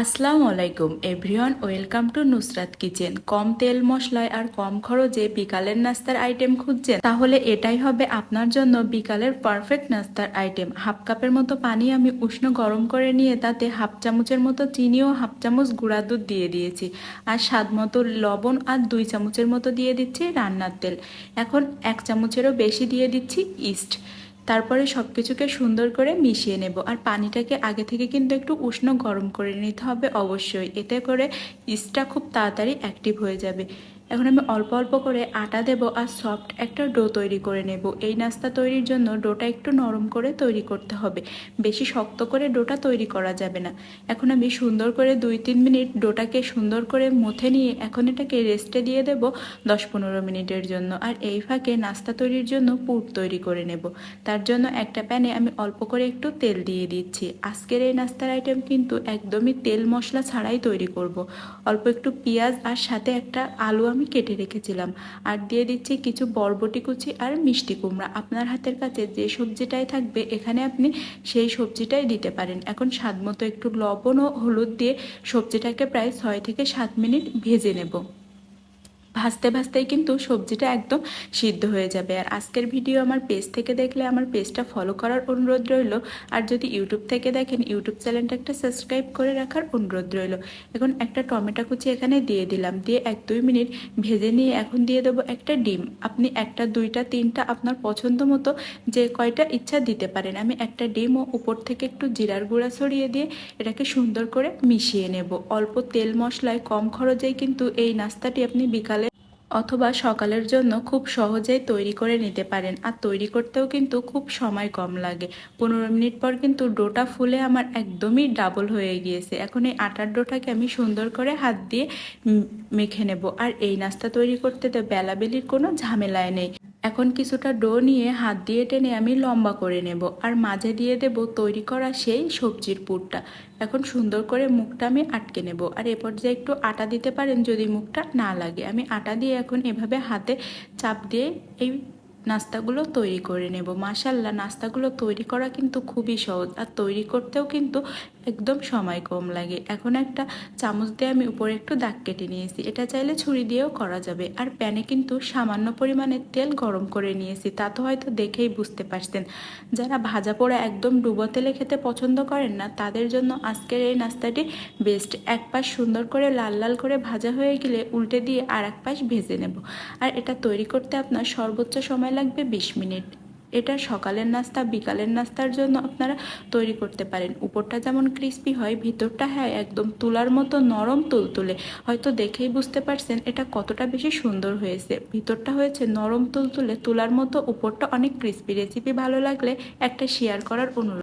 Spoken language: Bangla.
আসসালামু আলাইকুম, everyone, welcome to Nusrat kitchen. কম তেল মশলায় আর কম খরচে বিকালের নাস্তার আইটেম খুঁজছেন। তাহলে এটাই হবে আপনার জন্য বিকালের পারফেক্ট নাস্তার আইটেম। হাফ কাপের মতো পানি আমি উষ্ণ গরম করে নিয়ে তাতে হাফ চামচের মতো চিনি ও হাফ চামচ গুঁড়া দুধ দিয়ে দিয়েছি। আর স্বাদ মতো লবণ আর দুই চামচের মতো দিয়ে দিচ্ছি রান্নার তেল। এখন এক চামচেরও বেশি দিয়ে দিচ্ছি ইস্ট। তারপরে সব কিছুকে সুন্দর করে মিশিয়ে নেব। আর পানিটাকে আগে থেকে কিন্তু একটু উষ্ণ গরম করে নিতে হবে অবশ্যই। এতে করে ইস্টটা খুব তাড়াতাড়ি অ্যাক্টিভ হয়ে যাবে। এখন আমি অল্প অল্প করে আটা দেব আর সফট একটা ডো তৈরি করে নেব। এই নাস্তা তৈরির জন্য ডোটা একটু নরম করে তৈরি করতে হবে। বেশি শক্ত করে ডোটা তৈরি করা যাবে না। এখন আমি সুন্দর করে দুই তিন মিনিট ডোটাকে সুন্দর করে মুথে নিয়ে এখন এটাকে রেস্টে দিয়ে দেব দশ পনেরো মিনিটের জন্য। আর এই ফাঁকে নাস্তা তৈরির জন্য পুর তৈরি করে নেব। তার জন্য একটা প্যানে আমি অল্প করে একটু তেল দিয়ে দিচ্ছি। আজকের এই নাস্তার আইটেম কিন্তু একদমই তেল মশলা ছাড়াই তৈরি করব। অল্প একটু পেঁয়াজ আর সাথে একটা আলু আমি কেটে রেখেছিলাম। আর দিয়ে দিচ্ছি কিছু বরবটি কুচি আর মিষ্টি কুমড়া। আপনার হাতের কাছে যে সবজিটাই থাকবে, এখানে আপনি সেই সবজিটাই দিতে পারেন। এখন স্বাদ মতো একটু লবণ ও হলুদ দিয়ে সবজিটাকে প্রায় ছয় থেকে সাত মিনিট ভেজে নেব। ভাজতে ভাজতেই কিন্তু সবজিটা একদম সিদ্ধ হয়ে যাবে। আর আজকের ভিডিও আমার পেজ থেকে দেখলে আমার পেজটা ফলো করার অনুরোধ রইল। আর যদি ইউটিউব থেকে দেখেন ইউটিউব চ্যানেলটা একটা সাবস্ক্রাইব করে রাখার অনুরোধ রইল। এখন একটা টমেটো কুচি এখানে দিয়ে দিলাম। দিয়ে এক দুই মিনিট ভেজে নিয়ে এখন দিয়ে দেবো একটা ডিম। আপনি একটা, দুইটা, তিনটা আপনার পছন্দ মতো যে কয়টা ইচ্ছা দিতে পারেন। আমি একটা ডিম ও উপর থেকে একটু জিরার গুঁড়া ছড়িয়ে দিয়ে এটাকে সুন্দর করে মিশিয়ে নেব। অল্প তেল মশলায় কম খরচেই কিন্তু এই নাস্তাটি আপনি বিকালে অথবা সকালের জন্য খুব সহজেই তৈরি করে নিতে পারেন। আর তৈরি করতেও কিন্তু খুব সময় কম লাগে। পনেরো মিনিট পর কিন্তু ডোটা ফুলে আমার একদমই ডাবল হয়ে গিয়েছে। এখন এই আটার ডোটাকে আমি সুন্দর করে হাত দিয়ে মেখে নেব। আর এই নাস্তা তৈরি করতে তো বেলাবেলির কোনো ঝামেলায় নেই। এখন কিছুটা ডো নিয়ে হাত দিয়ে টেনে আমি লম্বা করে নেব আর মাঝে দিয়ে দেব তৈরি করা সেই সবজির পুরটা। এখন সুন্দর করে মুখটা আমি আটকে নেব। আর এ পর্যায়ে একটু আটা দিতে পারেন যদি মুখটা না লাগে। আমি আটা দিয়ে এখন এভাবে হাতে চাপ দিয়ে এই নাস্তাগুলো তৈরি করে নেব। মাসাল্লাহ নাস্তাগুলো তৈরি করা কিন্তু খুবই সহজ আর তৈরি করতেও কিন্তু একদম সময় কম লাগে। এখন একটা চামচ দিয়ে আমি উপরে একটু দাগ কেটে নিয়েছি। এটা চাইলে ছুরি দিয়েও করা যাবে। আর প্যানে কিন্তু সামান্য পরিমাণে তেল গরম করে নিয়েছি। তা তো হয়তো দেখেই বুঝতে পারছেন। যারা ভাজা পোড়া একদম ডুবো তেলে খেতে পছন্দ করেন না, তাদের জন্য আজকের এই নাস্তাটি বেস্ট। এক পাশ সুন্দর করে লাল লাল করে ভাজা হয়ে গেলে উল্টে দিয়ে আর এক পাশ ভেজে নেব। আর এটা তৈরি করতে আপনার সর্বোচ্চ সময় লাগবে বিশ মিনিট। এটা সকালের নাস্তা, বিকালের নাস্তার জন্য আপনারা তৈরি করতে পারেন। উপরটা যেমন ক্রিস্পি হয়, ভিতরটা হ্যাঁ একদম তুলার মতো নরম তুলতুলে। হয়তো দেখেই বুঝতে পারছেন এটা কতটা বেশি সুন্দর হয়েছে। ভিতরটা হয়েছে নরম তুলতুলে, তুলার মতো, উপরটা অনেক ক্রিস্পি রেসিপি ভালো লাগলে একটা শেয়ার করার অনুরোধ।